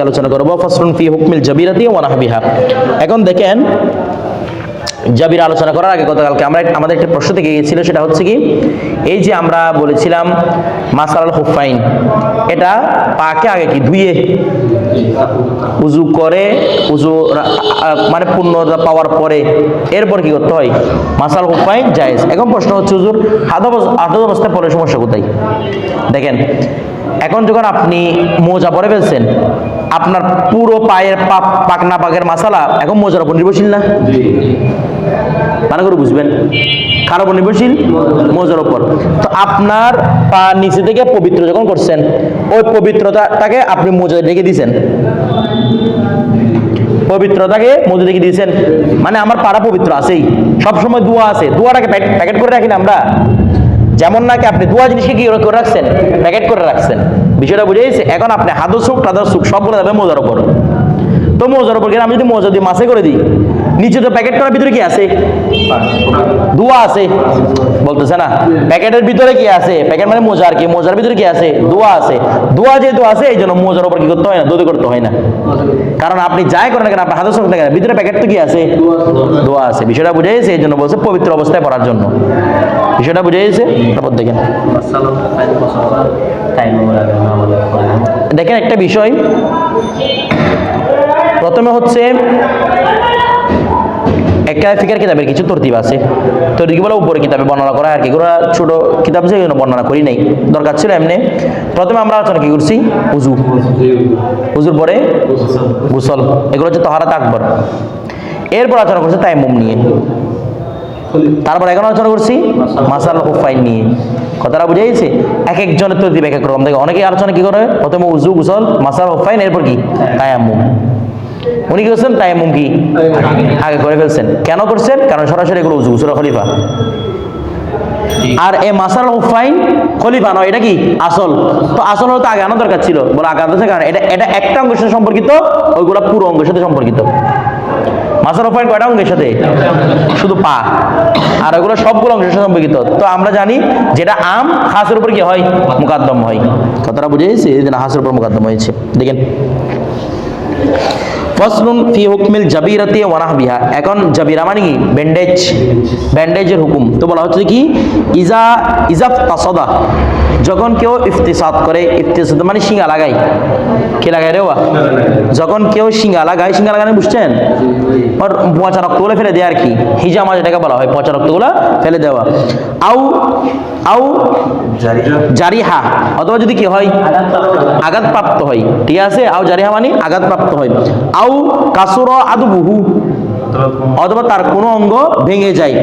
আলোচনা করব? ফসলুন ফি হুকমিল জাবিরাতি ওয়া নাহবিহা। এখন দেখেন, জাবির আলোচনা করার আগে গতকালকে আমরা আমাদের একটা প্রশ্ন থেকে গিয়েছিল, সেটা হচ্ছে কি, এই যে আমরা বলেছিলাম মাসাল হুফাইন এটা পাকে আগে কি ধুয়ে উজু করে, উজু মানে পূর্ণতা পাওয়ার পরে এরপর কি করতে হয়? মাসাল হুফাইন জায়েজ। এখন প্রশ্ন হচ্ছে, হুজুর হাত অবস- হাত অবস্থায় পরে সমস্যা কোথায়? দেখেন এখন যখন আপনি মোজা পরে ফেলছেন আপনার পুরো পায়ের পাপ পাকনা পাকের মাসালা এখন মোজার উপর নির্ভরশীল না? ভালো করে বুঝবেন? কার উপর নির্ভরশীল? মোজার উপর। তো আপনার পা নিচে থেকে পবিত্র যখন করছেন ওই পবিত্রতাটাকে আপনি মোজা রেখে দিয়েছেন। পবিত্রতাকে মধ্যে রেখে দিয়েছেন। মানে আমার পাড়া পবিত্র আছেই। সবসময় দোয়া আছে। দোয়াটাকে প্যাক- প্যাকেট করে রাখি না আমরা। যেমন নাকি আপনি দুয়া জিনিসকে কি করে রাখছেন? প্যাকেট করে রাখছেন। বিষয়টা বুঝে গেছে? এখন আপনি হাদুসুক সুখ সবগুলো যাবে মোজার উপর। মোজার উপর গেলে আমি যদি মোজা দিয়ে মাসে করে দিই নিচে তো প্যাকেট করার ভিতরে কি আছে? দোয়া আছে। বলতেছে না প্যাকেটের ভিতরে কি আছে? প্যাকেট মানে মোজার কি মোজার ভিতরে কি আছে? দোয়া আছে। দোয়া যেহেতু আছে এই জন্য মোজার উপর কি করতে হয় না দোদে করতে হয় না। কারণ আপনি যাই করেন না কেন আপনার হাতে সঙ্গে কেন ভিতরে প্যাকেট তো কি আছে? দোয়া আছে। বিষয়টা বুঝে গেছে এই জন্য বলছে পবিত্র অবস্থায় পড়ার জন্য। বিষয়টা বুঝে গেছে? তারপর দেখেন। দেখেন একটা বিষয়। প্রথমে হচ্ছে একটা ফিকার কিতাবের কিছু তরতিব আছে। তরতিবগুলো উপরে কিতাবে বর্ণনা করা আর কি এগুলো ছোট কিতাব এগুলো বর্ণনা করি নাই। দরকার ছিল এমনি। প্রথমে আমরা আলোচনা কি করছি? উজু উজুর পরে গুসল। এগুলো হচ্ছে তহারাত আকবর। এরপর আলোচনা করছে তাইমুম নিয়ে। তারপর এখন আলোচনা করছি মাসাল হুফাইন নিয়ে। কথাটা বুঝে গেছে? এক একজনের তো দিবে এক এক রকম। দেখে অনেকে আলোচনা কি করে? প্রথমে উজু গুসল, মাসাল হুফাইন, এরপর কি? তায়াম্মুম উনি কি করছেন? তায়াম্মুম কি আগে করে ফেলছেন। কেন করছেন? কারণ সরাসরি এগুলো উজু সুরা খলিফা। আর এ মাসাল হুফাইন খলিফা নয়, এটা কি? আসল। তো আসল হলে তো আগে আনা দরকার ছিল, বলে আগে আনতেছে কারণ এটা এটা একটা অঙ্গের সাথে সম্পর্কিত, ওইগুলো পুরো অঙ্গের সাথে সম্পর্কিত। মাসাল হুফাইন কয়টা অঙ্গের সাথে? শুধু পা। আর ওগুলো সবগুলো অংশের সাথে সম্পর্কিত। তো আমরা জানি যেটা আম হাঁসের উপর কি হয়? মুকাদ্দম হয়। কথাটা বুঝে গেছি? এই জন্য হাঁসের উপর মুকাদ্দম হয়েছে। দেখেন। ফসলুন ফি হুকমিল জাবিরাতি ওয়ানাহবিহা এখন জাবিরা মানে কি? ব্যান্ডেজ ব্যান্ডেজের হুকুম। তো বলা হচ্ছে কি? ইজা ইজাফ তাসদা যখন কেউ ইফতিসাদ করে ইফতিসাদ মানে শিঙা লাগায়। কে লাগায় রে ওয়া যখন কেউ শিঙা লাগায় শিঙা লাগানো বুঝছেন? ওর পচা রক্তগুলো ফেলে দেয় আর কি। হিজামা যেটাকে বলা হয় পচা রক্তগুলো ফেলে দেওয়া। আউ আউ জারিহা। অথবা যদি কি হয় আঘাতপ্রাপ্ত হয়। ঠিক আছে? আউ জারিহা মানে আঘাতপ্রাপ্ত হয়। আউ কাসুর আদুবুহু। অথবা তার কোনো অঙ্গ ভেঙে যায়।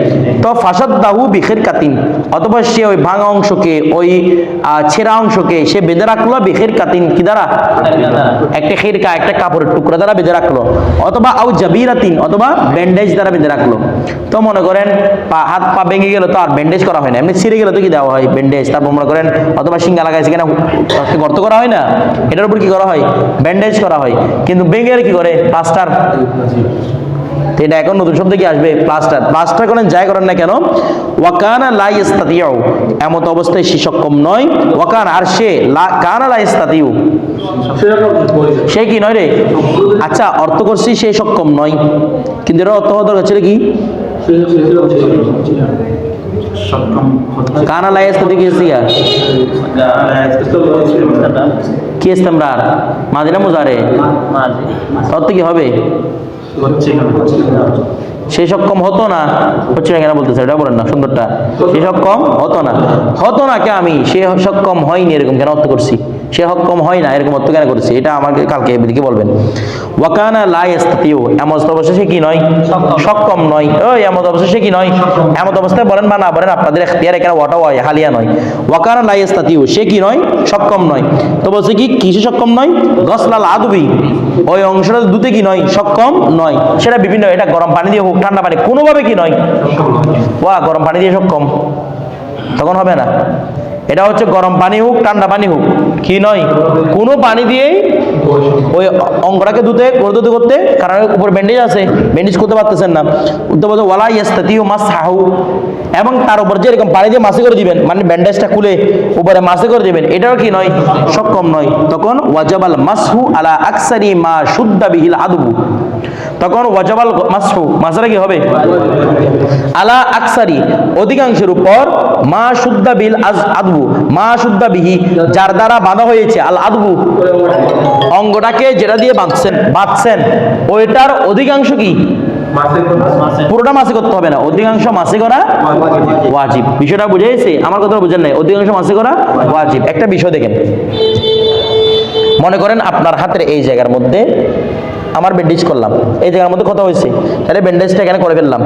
তো ফাসাদ দাহু বিখের কাতিন। অথবা সে ওই ভাঙা অংশকে, ওই ছেঁড়া অংশকে সে বেঁধে রাখল বিখের কাতিন কি দ্বারা? একটা খেরকা একটা কাপড়ের টুকরা দ্বারা বেঁধে রাখল। অথবা আউ জাবিরাতিন, অথবা ব্যান্ডেজ দ্বারা বেঁধে রাখল। তো মনে করেন, পা, হাত, পা ভেঙে গেল তো আর ব্যান্ডেজ করা হয় না। এমনি ছিঁড়ে গেলে তো কি দেওয়া হয়? ব্যান্ডেজ তারপর মনে করেন, অথবা সিঙ্গা লাগাইছে কিনা গর্ত করা হয় না? এটার উপর কি করা হয়? ব্যান্ডেজ করা হয়। কিন্তু ভেঙে গেলে কি করে? প্লাস্টার তো এটা এখন নতুন শব্দ কি আসবে? প্লাস্টার প্লাস্টার করেন যাই করেন না কেন? ওয়াকানা লাই ইস্তাতিউ। এমত অবস্থায় সে সক্ষম নয়। ওয়াকান আর সে লা কানা লাই ইস্তাতিউ। সে কি নয় রে? আচ্ছা অর্থ করছি সে সক্ষম নয়। কিন্তু এর অর্থ দরকার ছিল কি? কানা লাই ইস্তাতিউ কি সিয়া কি ইস্তেমরার? মাদিনা মুজারে? অর্থ কি হবে? 멋지게 멋지게 সে সক্ষম হতো না। হচ্ছে না কেন বলতেছে? এটা বলেন না, সুন্দরটা। সে সক্ষম হতো না। হতো না কে আমি? সে সক্ষম হয়নি এরকম। কেন অর্থ করছি? সে সক্ষম হয় না, এরকম অর্থ কেন করছি? এটা আমাকে কালকে এদিকে বলবেন। ওয়াকানা লাই ইস্তাতিউ এমন অবস্থা সে কি নয়? সক্ষম নয়। ওই এমন অবস্থা সে কি নয়? এমন অবস্থায় বলেন বা না বলেন, আপনাদের এখতিয়ার এখানে ওয়াটা হয় হালিয়া নয়। ওয়াকানা লাই ইস্তাতিউ সে কি নয়? সক্ষম নয়। তো বলছে কি, কিসে সক্ষম নয়? গসলাল আদবি। ওই অংশটা দুতে কি নয়? সক্ষম নয়। সেটা বিভিন্ন, এটা গরম পানি দিয়ে হোক ঠান্ডা পানি, কোনোভাবে কি নয়। ওয়া, গরম পানি দিয়ে সক্ষম তখন হবে না। এটা হচ্ছে গরম পানি হোক, ঠান্ডা পানি হোক, কি নয়। কোনো পানি দিয়েই ওই অঙ্গটাকে ধুতে করে ধুতে করতে কারণ উপর ব্যান্ডেজ আছে ব্যান্ডেজ করতে পারতেছেন না। তো বলতে ওয়ালা ইয়াস্তাতিউ মাস হাহু এবং তার উপর যে এরকম পানি দিয়ে মাসে করে দিবেন মানে ব্যান্ডেজটা খুলে উপরে মাসে করে দিবেন, এটাও কি নয় সক্ষম নয়। তখন ওয়াজাবাল মাসহু আলা আকসারি মা শুদ্ধা বিহিল আদবু। তখন ওয়াজাবাল মাসহু মাসারা কি হবে? আলা আকসারি, অধিকাংশের উপর মা শুদ্ধা বিল আজ আদবু, মা শুদ্ধা বিহি, যার দ্বারা বাঁধা হয়েছে, আল আদবু। অঙ্গটাকে যেটা দিয়ে বাঁধছেন বাঁধছেন, ওইটার অধিকাংশ কি? পুরোটা মাসে করতে হবে না, অধিকাংশ মাসে করা ওয়াজিব। বিষয়টা বুঝে গেছে? আমার কথা বুঝেন নাই। অধিকাংশ মাসে করা ওয়াজিব। একটা বিষয় দেখেন। মনে করেন আপনার হাতের এই জায়গার মধ্যে আমার ব্যান্ডেজ করলাম। এই জায়গার মধ্যে কত হয়েছে। তাহলে ব্যান্ডেজটা এখানে করে ফেললাম।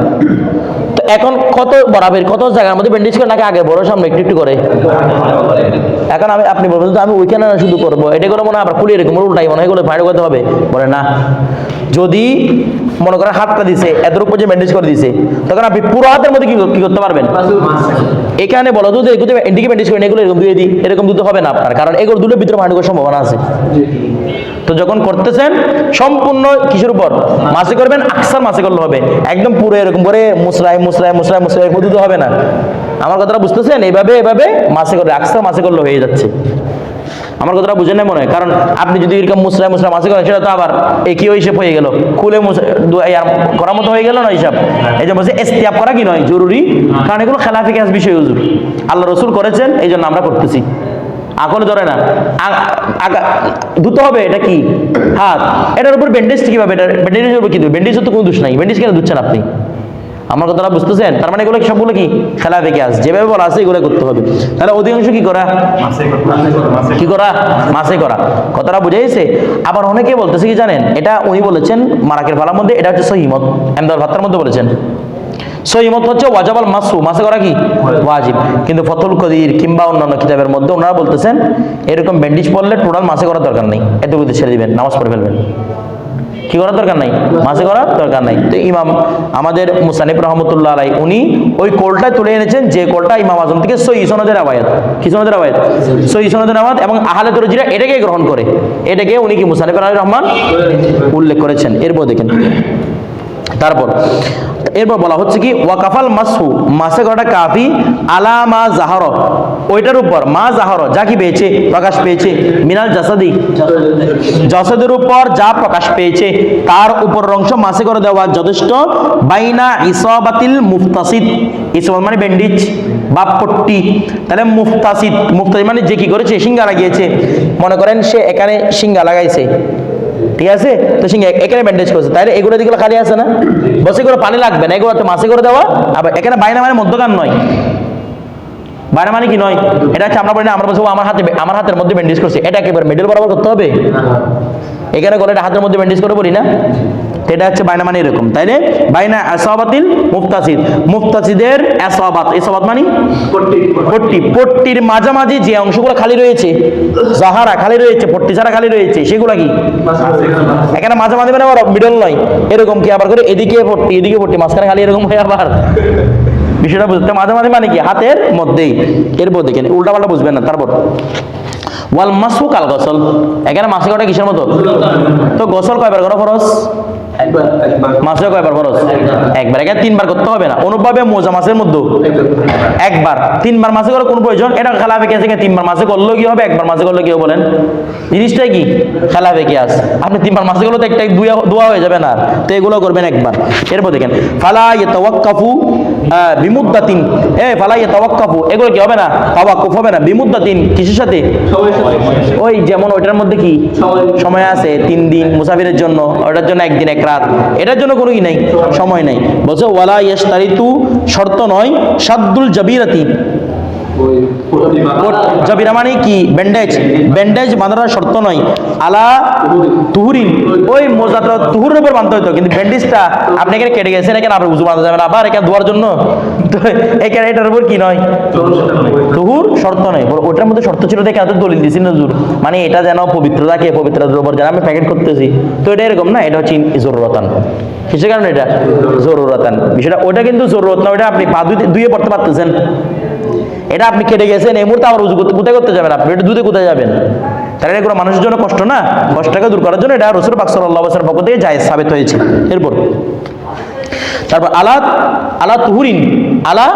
তো এখন কত বরাবর, কত জায়গার মধ্যে ব্যান্ডেজ করে? নাকি আগে বড়, সামনে একটু একটু করে? এখন আমি, আপনি বলবেন তো আমি ওইখানে না শুধু করব? এটা করে মনে হয় আবার খুলে এরকম উল্টাই, মনে হয় এগুলো করতে হবে? বলে না। যদি মনে করেন হাতটা দিছে এত উপর যে ব্যান্ডেজ করে দিছে, তখন আপনি পুরো হাতের মধ্যে কি করতে পারবেন? এখানে বলো তো এগুলো এদিকে ব্যান্ডেজ করেন এগুলো এরকম দিয়ে দিই। এরকম দুটো হবে না আপনার, কারণ এগুলো দুটোর ভিতরে ফাইড করার সম্ভাবনা আছে। তো যখন করতেছেন, সম্পূর্ণ কিসের উপর? মাসে করবেন, আকসার মাসে করলে হবে। একদম পুরো এরকম করে মুসরাই মুসরাই মুসরাই মুসরাই দুটো হবে না। আমার কথাটা বুঝতেছেন? এইভাবে এভাবে মাসে করে আকসার মাসে করলে হয়ে যাচ্ছে। আমার কথাটা বুঝে নেই মনে হয়? কারণ আপনি যদি এরকম মুসরাই মুসরাই মাসে করেন, সেটা তো আবার একই হিসেব হয়ে গেল। খুলে মুসরা- করার মতো হয়ে গেল না হিসাব? এই যে বলছে এস্তিয়াব করা কি নয়? জরুরি। কারণ এগুলো খেলাফি কাজ বিষয়, হুজুর। আল্লাহ রসুল করেছেন এই জন্য আমরা করতেছি। আকলে ধরে না। ধুতে হবে এটা কি? হাত। এটার উপর ব্যান্ডেজ কীভাবে? এটা ব্যান্ডেজের উপর কি দেবে ব্যান্ডেজের তো কোনো দোষ নাই। ব্যান্ডেজ কেন ধুচ্ছেন আপনি? আমার কথাটা বুঝতেছেন? তার মানে এগুলো সবগুলো কি? খেলা বেঁকে আস। যেভাবে বলা আছে এগুলো করতে হবে। তাহলে অধিকাংশ কি করা? কি করা? মাসে করা। কথাটা বুঝে গেছে? আবার অনেকে বলতেছে কি জানেন? এটা উনি বলেছেন মারাকের ফালার মধ্যে এটা হচ্ছে সহিমত এমদার ভাত্তার মধ্যে বলেছেন। সহিমত হচ্ছে ওয়াজাবাল মাসু মাসে করা কি? ওয়াজিব। কিন্তু ফতুল কদির কিংবা অন্যান্য কিতাবের মধ্যে ওনারা বলতেছেন, এরকম ব্যান্ডেজ পড়লে টোটাল মাসে করার দরকার নেই। এতটুকুতে ছেড়ে দিবেন, নামাজ পড়ে ফেলবেন। কি করার দরকার নাই? মাসে করার দরকার নাই। তো ইমাম আমাদের মুসানিফ রহমতুল্লাহ আলাই, উনি ওই কোলটায় তুলে এনেছেন, যে কোলটা ইমাম আজম থেকে সই সনদের আবায়াত কি সনদের আবায়াত সই সনদের আবায়াত এবং আহলে তরজিরা এটাকে গ্রহণ করে। এটাকে উনি কি মুসানিফ আলী রহমান উল্লেখ করেছেন। এরপর দেখেন। তারপর এরপর বলা হচ্ছে কি, ওয়াকাফাল মাসহু, মাসে করাটা কাফি? আলা মা জাহর, ওইটার উপর, মা জাহর, যা কি পেয়েছে? প্রকাশ পেয়েছে। মিনাল জাসাদি যশদের উপর যা প্রকাশ পেয়েছে, তার উপর অংশ মাসে করে দেওয়া যথেষ্ট। বাইনা ইসবাতিল মুফতাসিদ ইসবাত মানে ব্যান্ডিজ বা পট্টি। তাহলে মুফতাসিদ মুফতাসিদ মানে যে কি করেছে? সিঙ্গা লাগিয়েছে মনে করেন সে এখানে সিঙ্গা লাগাইছে। ঠিক আছে? তো সিং এখানে ব্যান্ডেজ করছে। তাই এগুলো দিকে খালি আছে না? বসে করে পানি লাগবে না এগুলো তো মাসে করে দেওয়া। আবার এখানে বাইনা মানে মধ্যকান নয়। বাইনা মানে কি নয়? এটা হচ্ছে আমরা বলি না আমরা বসে আমার হাতে আমার হাতের মধ্যে ব্যান্ডেজ করছে। এটা একেবারে মেডেল বরাবর করতে হবে? এখানে গলে হাতের মধ্যে ব্যান্ডেজ করে বলি না? এটা হচ্ছে বাইনা মানে এরকম তাই না? বাইনা আসাবাতিল মুফতাসিদ। মুফতাসিদের আসাবাত এসাবাত মানে? পট্টি পট্টির মাঝামাঝি যে অংশগুলো খালি রয়েছে জাহারা খালি রয়েছে পট্টি ছাড়া খালি রয়েছে সেগুলা কি? এখানে মাঝামাঝি মানে আবার মিডল নয় এরকম কি আবার করে? এদিকে পট্টি এদিকে পট্টি মাঝখানে খালি এরকম হয় আবার? বিষয়টা বুঝতে মাঝে মাঝে মানে কি? হাতের মধ্যেই। এরপর দেখেন উল্টা পাল্টা বুঝবেন না তারপর। ওয়াল মাসু কাল গসল। এখানে মাসে কটা কিসের মতো? তো গোসল কয়বার করো ফরজ? মাসে কয়বার ফরজ? একবার। এখানে তিনবার করতে হবে না। অনুভাবে মোজা মাসের মধ্যে। একবার। তিনবার মাসে করে কোন প্রয়োজন? এটা আছে তিনবার মাসে করলেও কি হবে? একবার মাসে করলে কি হবে বলেন? জিনিসটাই কি? আছে? আপনি তিনবার মাসে করলে তো একটা দোয়া হয়ে যাবে না। তো এগুলো করবেন একবার। এরপর দেখেন ফালা ইয়াতাওয়াক্কাফু আহ, বিমুদ্দাতিন। এ ফালা ইয়াতাওয়াক্কাফু। এগুলো কি হবে না? তাওয়াক্কুফ হবে না? বিমুদ্দাতিন। কিসের সাথে? ওই যেমন ওইটার মধ্যে কি? সময় আছে তিন দিন মুসাফিরের জন্য। ওটার জন্য একদিন এক রাত। এটার জন্য কোনো ই নাই, সময় নাই। বলছে, ওয়ালা ইয়াস্তারিতু শর্ত নয়, সাদ্দুল জাবিরাতি। মানে কি? ব্যান্ডেজ ব্যান্ডেজ বাঁধানোর শর্ত নয়। আলা ওই মোজাটা তুহুরের উপর বাঁধতে কিন্তু ব্যান্ডেজটা আপনি এখানে কেটে গেছেন, এখানে উজু বাঁধা যাবে না। আবার এখানে ধোয়ার জন্য এখানে এটার উপর কি নয়? তুহুর শর্ত নয়। ওটার মধ্যে শর্ত ছিল দেখে এত দলিল দিছি নজুর। মানে এটা যেন পবিত্র থাকে পবিত্রতার উপর যেন আমি প্যাকেট করতেছি। তো এটা এরকম না, এটা হচ্ছে জরুরতান। কিসের কারণে এটা? জরুরতান। বিষয়টা ওটা কিন্তু জরুরত না ওটা আপনি পা দুইয়ে পড়তে পারতেছেন। এটা আপনি কেটে গেছেন, এই মুহূর্তে আবার উজু কোথায় করতে যাবেন আপনি? এটা দুধে কোথায় যাবেন? তাহলে কোনো মানুষের জন্য কষ্ট না? কষ্টটাকে দূর করার জন্য এটা রসুল পাক সাল্লাহ বছরের পক্ষ থেকে জায়েজ সাবিত হয়েছে। এরপর, তারপর আলা আলা তুহুরিন। আলা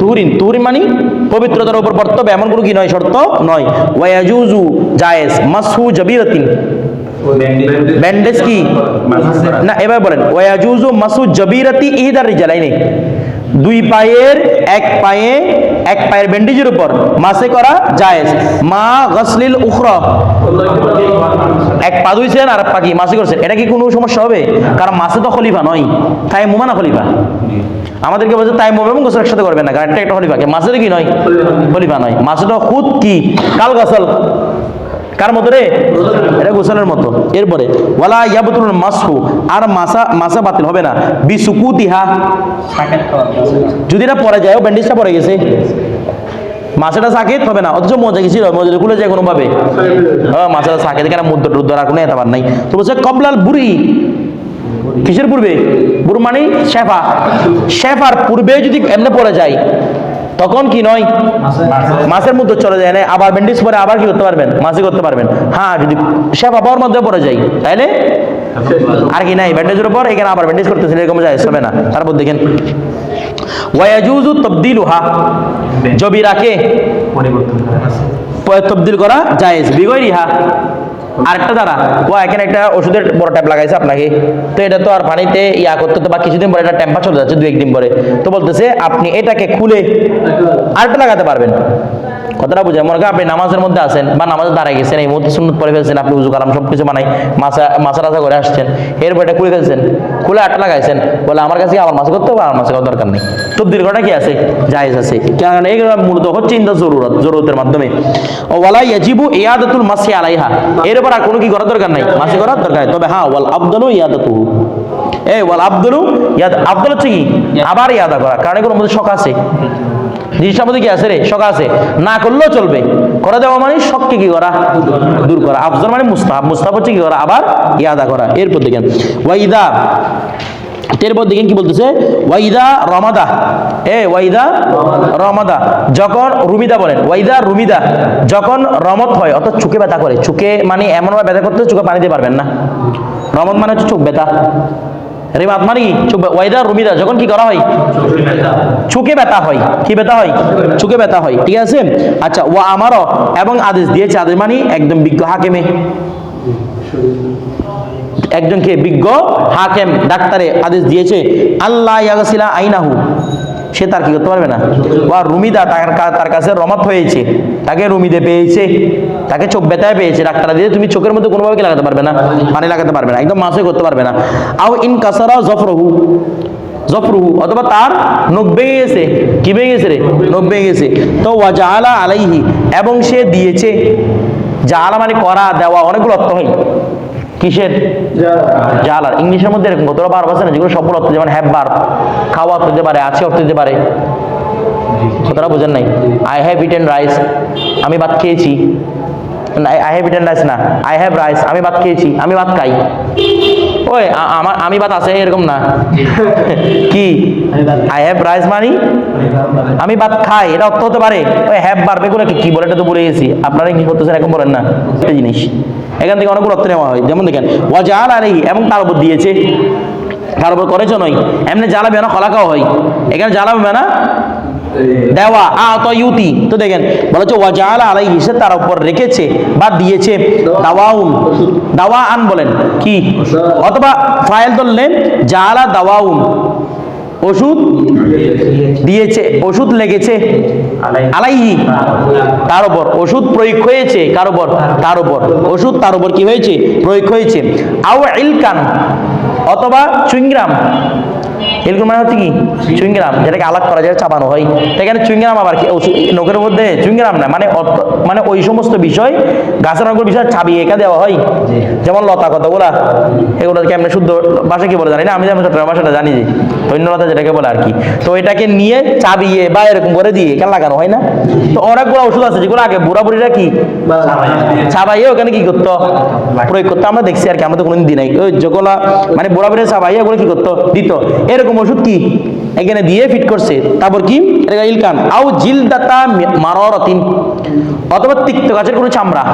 তুহুরিন। তুহুরিন মানে পবিত্রতার উপর বর্তব্য এমন কোনো কি নয়, শর্ত নয়। ওয়াজুজু জায়েজ মাসহু জাবিরাতিন। ব্যান্ডেজ কি? না, এবার বলেন। ওয়াজুজু মাসু জাবিরাতি ইহদার রিজালাইনি। দুই পায়ের এক পায়ে এক পায়ের ব্যান্ডেজের উপর। মাসে করা জায়েজ। মা গসলিল উখর। এক পা ধুইছেন আর পাকি মাসে করছেন এটা কি কোনো সমস্যা হবে? কারণ মাসে তো খলিফা নয়। তাই মুমানা খলিফা। আমাদেরকে বলছে তাই মোম এবং গোসল একসাথে করবেন না। কারণ একটা একটা খলিফাকে। মাসে কি নয়? খলিফা নয়। মাসে তো খুদ কি? কাল গসল কার মতো রে? এটা গোসলের মতো। এরপরে, ওয়ালা ইয়াবতুল মাসহু, আর মাসা মাসা বাতিল হবে না। বি সুকুতিহা যদি এটা পরে যায়, ও ব্যান্ডেজটা পরে গেছে। মাছেটা সাকেত হবে না। অথচ মজা গেছিল মজা খুলে যায় কোনোভাবে। হ্যাঁ মাছেটা সাকেত, কেন মুদ্র টুদ্র আর কোনো এতবার নাই। তো বলছে, কবলাল বুড়ি। কিসের পূর্বে? বুড় মানে শেফা। শেফার পূর্বে যদি এমনি পড়ে যায় তখন কি নয়? মাছের মধ্যে। চলে যায় না। আবার ব্যান্ডেজ পরে আবার কি করতে পারবেন? মাছে করতে পারবেন। হ্যাঁ যদি শেফা পাওয়ার মধ্যে পড়ে যাই তাইলে আর কি নাই। ব্যান্ডেজের উপর এখানে আবার ব্যান্ডেজ করতেছে এরকম যায় হবে না। তারপর দেখেন। ওয়াজুজু তবদিলুহা। জবিরাকে তবদিল করা জায়েজ। বিগৈরিহা। আরেকটা দ্বারা ও, এখানে একটা ওষুধের বড় ট্যাপ লাগাইছে আপনাকে। তো এটা তো আর পানিতে ইয়া করতে, তো বা কিছুদিন পরে এটা চলে যাচ্ছে দু একদিন পরে। তো বলতেছে, আপনি এটাকে খুলে আরেকটা লাগাতে পারবেন। কথাটা বুঝে, মনে আপনি নামাজের মধ্যে আছেন বা নামাজে দাঁড়ায় গেছেন, এই সুন্নত পরে ফেলছেন, আপনি উজু কালাম সব কিছু বানাই মাছা মাছা করে আসছেন, এরপর এটা খুলে ফেলছেন, খুলে আটটা লাগাইছেন, বলে আমার কাছে মাছ করতে হবে? আমার মাছ করার দরকার নেই। তবদিল করাটা কি আছে? জায়েজ আছে। মূলত হচ্ছে ইন্দা জরুরত, জরুরতের মাধ্যমে। ইয়াজিবু ইয়াদাতুল মাসি আলাইহা। এর আর কোনো কি করার দরকার নাই? মাসে করার দরকার তবে হ্যাঁ ওয়াল আবদলু এ ওয়াল আবদলু ইয়াদ আব্দুল হচ্ছে কি? আবার ইয়াদা করা। কারণ এগুলোর মধ্যে শখ আছে। জিনিসটার মধ্যে কি আছে রে? শখ আছে। না করলেও চলবে। করে দেওয়া মানে শখকে কি করা? দূর করা। আফজল মানে মুস্তাহাব। মুস্তাহাব হচ্ছে কি করা? আবার ইয়াদা করা। এরপর দেখেন। ওয়াইদা এরপর দেখেন কি বলতেছে? ওয়াইদা রমাদা। এ, ওয়াইদা রমাদা। যখন রুমিদা বলেন, ওয়াইদা রুমিদা, যখন রমত হয়, অর্থাৎ চোখে ব্যথা করে। চোখে মানে এমনভাবে ব্যথা করতে চোখে পানি দিতে পারবেন না। রমত মানে হচ্ছে চোখ ব্যথা। রেমাত মানে চোখ ওয়াইদা রুমিদা, যখন কি করা হয়? চোখে ব্যথা হয়। কি ব্যথা হয়? চোখে ব্যথা হয়। ঠিক আছে? আচ্ছা ও আমারও এবং আদেশ দিয়েছে। আদেশ মানে একদম বিজ্ঞ হাকেমে। একজনকে বিজ্ঞ, হাকেম, ডাক্তারে আদেশ দিয়েছে আল্লাহ ইয়াগসিলা আইনাহু। সে তার কি করতে পারবে না? বা রুমিদা তার তার কাছে রমত হয়েছে। তাকে রুমিদে পেয়েছে। তাকে চোখ ব্যথায় পেয়েছে। ডাক্তার দিয়ে তুমি চোখের মধ্যে কোনোভাবে কি লাগাতে পারবে না? পানি লাগাতে পারবে না। একদম মাসে করতে পারবে না। আও ইন কাসারা জফরহু। জফরুহু, অথবা তার নখ ভেঙে গেছে। কি ভেঙে গেছে রে? নখ ভেঙে গেছে। তো ওয়াজালা আলাইহি, এবং সে দিয়েছে। জালা মানে করা, দেওয়া, অনেকগুলো অর্থ হয়। কিসের? জালার ইংলিশের মধ্যে এরকম কতটা বার আছে না যেগুলো সফল অর্থ যেমন হ্যাভ বার খাওয়া অর্থ দিতে পারে আছে অর্থ দিতে পারে। কতটা বোঝেন নাই? আই হ্যাভ ইটেন রাইস আমি ভাত খেয়েছি। আই হ্যাভ ইটেন রাইস না। আই হ্যাভ রাইস আমি ভাত খেয়েছি। আমি ভাত খাই। ওই আমার আমি ভাত আছে এরকম না। কি? আই হ্যাভ রাইস মানি আমি ভাত খাই এটা অর্থ হতে পারে। ওই হ্যাভ বাড়বে করে কি বলে এটা তো বলে গেছি। আপনারা কি করতেছেন এখন বলেন না। একটা জিনিস। এখান থেকে অনেকগুলো অর্থ নেওয়া হয়। যেমন দেখেন ওয়াজাল আলাইহি এবং তার উপর দিয়েছে। তার উপর করেছ নয়। এমনি জ্বালাবে না খলাকাও হয়। এখানে জ্বালাবে না। দেওয়া আ তো ইউতি তো দেখেন বলা হচ্ছে ওয়াজাল আলাইহি, সে তার উপর রেখেছে বা দিয়েছে, দাওয়াউন। দাওয়া আন বলেন, কি? অথবা ফাইল ধরলেন জালা দাওয়াউন। ওষুধ দিয়েছে, ওষুধ লেগেছে আলাইহি, তার উপর। ওষুধ প্রয়োগ হয়েছে কার উপর? তার উপর। ওষুধ তার উপর কি হয়েছে? প্রয়োগ হয়েছে। আও ইলকান, অথবা চুইংগ্রাম ইলকুন মানে হচ্ছে কি? চুইংগ্রাম যেটাকে আলাপ করা যায় চাবানো হয়। সেখানে চুইংগ্রাম আবার কি? নখের মধ্যে চুইংগ্রাম না মানে মানে ওই সমস্ত বিষয় গাছের অঙ্গুর বিষয় চাবি একা দেওয়া হয়। যেমন লতা কতগুলা এগুলো কেমনে শুদ্ধ ভাষা কি বলে জানি না আমি যেমন চট্টগ্রাম ভাষাটা জানি যে ধন্যলতা যেটাকে বলে আর কি। তো এটাকে নিয়ে চাবিয়ে বা এরকম করে দিয়ে কেন লাগানো হয় না। তো অনেকগুলো ওষুধ আছে যেগুলো আগে বুড়া বুড়িরা কি? চাবাইয়ে। ওখানে কি করতো? প্রয়োগ করতো। আমরা দেখছি আর কি আমরা তো কোনোদিন দিই নাই। ওই যেগুলো মানে বুড়া বুড়ি চাবাইয়ে ওগুলো কি করতো? দিত। এরকম ওষুধ কি? এখানে দিয়ে ফিট করছে। তারপর কি? ইলকান। আউ জিলদাতা মাররাতিন। অথবা তিক্ত গাছের কোনো চামড়া।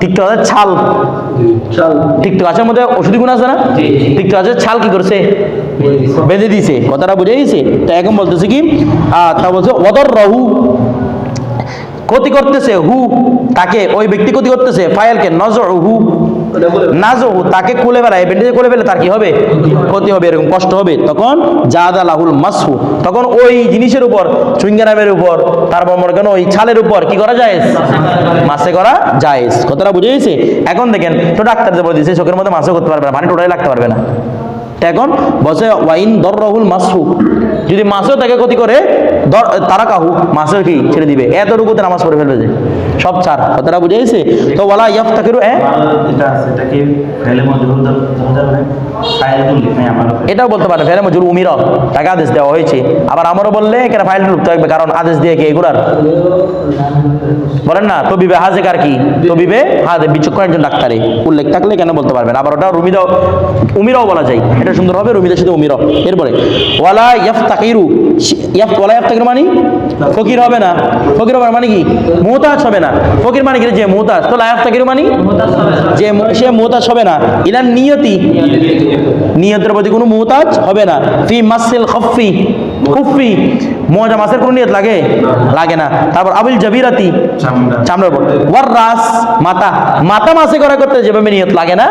তিক্ত গাছের ছাল। তিক্ত গাছের মধ্যে ওষুধি গুণ আছে না। তিক্ত গাছের ছাল কি করছে? বেঁধে দিয়েছে কথাটা বুঝে গেছে? তো এখন বলতেছে কি? আহ, তা বলছে ওদর রহু ক্ষতি করতেছে হু তাকে ওই ব্যক্তি ক্ষতি করতেছে ফায়ালকে নজর হু নাজহু, তাকে কুলে বেড়ায় বেঁধে কুলে ফেলে তার কি হবে? ক্ষতি হবে, এরকম কষ্ট হবে। তখন জাদা লাহুল মাসহু, তখন ওই জিনিসের উপর, চুইঙ্গারামের উপর তারপর মনে করেন ওই ছালের উপর কি করা যায়? মাসে করা যায়। কথাটা বুঝে গেছে? এখন দেখেন, তো ডাক্তার যে বলে দিয়েছে চোখের মধ্যে মাসে করতে পারবে না, পানি টোটাই লাগতে পারবে না। এখন বসে ওয়াইন দর রহুল মাসহু। যদি মাসেও তাকে ক্ষতি করে তারা কাহু মাসের কি? ছেড়ে দিবে। এতটুকুতে নামাজ পড়ে ফেলবে যে। সব ছাড়। কথাটা বুঝে গেছে? তো বলা ইয়াফ তাকেরও হ্যাঁ ফেলে এটাও বলতে পারে ফেরে মজুর উমির। তাকে আদেশ দেওয়া হয়েছে। আবার আমারও বললে এখানে ফাইল ঢুকতে হবে কারণ আদেশ দিয়ে কে? এগুলার। বলেন না তো তবিবে হাজেকার কি? তবিবে হাজে বিচক্ষণ একজন ডাক্তারে। উল্লেখ থাকলে কেন বলতে পারবেন? আবার ওটা রুমিদাও উমিরাও বলা যায়। এটা সুন্দর হবে রুমিদের সাথে উমির এরপরে ওয়ালা ইয়াফ তাকিরু ইয়াফ ওয়ালা ইয়াফ তাকিরু মানে? ফকির হবে না। ফকির হবে মানে কি? মোহতাজ হবে না। ফকির মানে কি যে মোহতাজ। তো লায়াক তাকির মানে? যে সে মোহতাজ হবে না। ইলান নিয়তি। নিয়তের প্রতি কোনো মোহতাজ হবে না। ফি মাসিল খফি। খুফি মোজা মাছের কোনো নিয়ত লাগে? লাগে না। তারপর আবিল জাবিরাতি চামড়া। চামড়ার উপর। ওয়ার রাস মাথা মাথা মাছে করা করতে যেভাবে নিয়ত লাগে না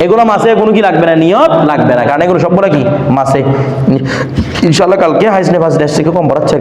এগুলো মাছে কোনো কি লাগবে না নিয়ত লাগবে না। কারণ এগুলো সবগুলো কি? মাছে। ইনশাল্লাহ কালকে হাইস নেভাস ডেস্ট থেকে কম পড়াচ্ছে